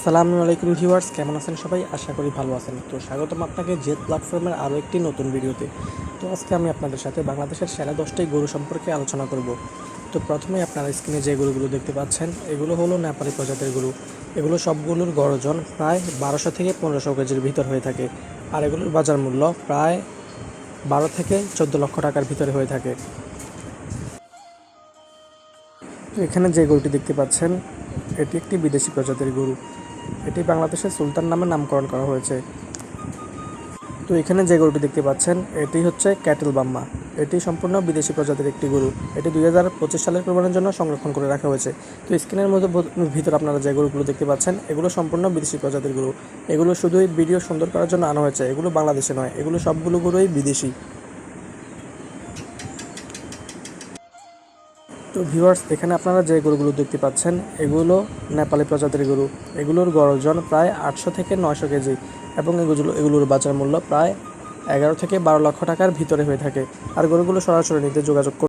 আসসালামু আলাইকুম ভিউয়ার্স, কেমন আছেন সবাই? আশা করি ভালো আছেন। তো স্বাগতম আপনাকে জেদ প্ল্যাটফর্মের আরও একটি নতুন ভিডিওতে। তো আজকে আমি আপনাদের সাথে বাংলাদেশের সেরা দশটি গরু সম্পর্কে আলোচনা করব। তো প্রথমে আপনারা স্ক্রিনে যে গরুগুলো দেখতে পাচ্ছেন, এগুলো হলো নেপালি প্রজাতির গরু। এগুলো সবগুলোর গড় ওজন প্রায় বারোশো থেকে পনেরোশো কেজির ভিতর হয়ে থাকে। আর এগুলোর বাজার মূল্য প্রায় বারো থেকে চোদ্দ লক্ষ টাকার ভিতরে হয়ে থাকে। তো এখানে যে গরুটি দেখতে পাচ্ছেন এটি একটি বিদেশি প্রজাতির গরু। এটি বাংলাদেশের সুলতান নামে নামকরণ করা হয়েছে। তো এখানে যে গরুটি দেখতে পাচ্ছেন, এটি হচ্ছে ক্যাটেল বাম্মা। এটি সম্পূর্ণ বিদেশি প্রজাতির একটি গরু। এটি দুই হাজার পঁচিশ সালের কোরবানির জন্য সংরক্ষণ করে রাখা হয়েছে। তো স্ক্রিনের মধ্যে ভিতর আপনারা যে গরুগুলো দেখতে পাচ্ছেন, এগুলো সম্পূর্ণ বিদেশি প্রজাতির গরু। এগুলো শুধুই ভিডিও সুন্দর করার জন্য আনা হয়েছে। এগুলো বাংলাদেশে নয়। এগুলো সবগুলো গরুই বিদেশি। তো ভিউয়ার্স, এখানে আপনারা যে গরুগুলো দেখতে পাচ্ছেন, এগুলো নেপালি প্রজাতির গরু। এগুলোর গরজন প্রায় আটশো থেকে নয়শো কেজি এবং এগুলো এগুলোর বাজার মূল্য প্রায় এগারো থেকে বারো লক্ষ টাকার ভিতরে হয়ে থাকে। আর গরুগুলো সরাসরি নিতে যোগাযোগ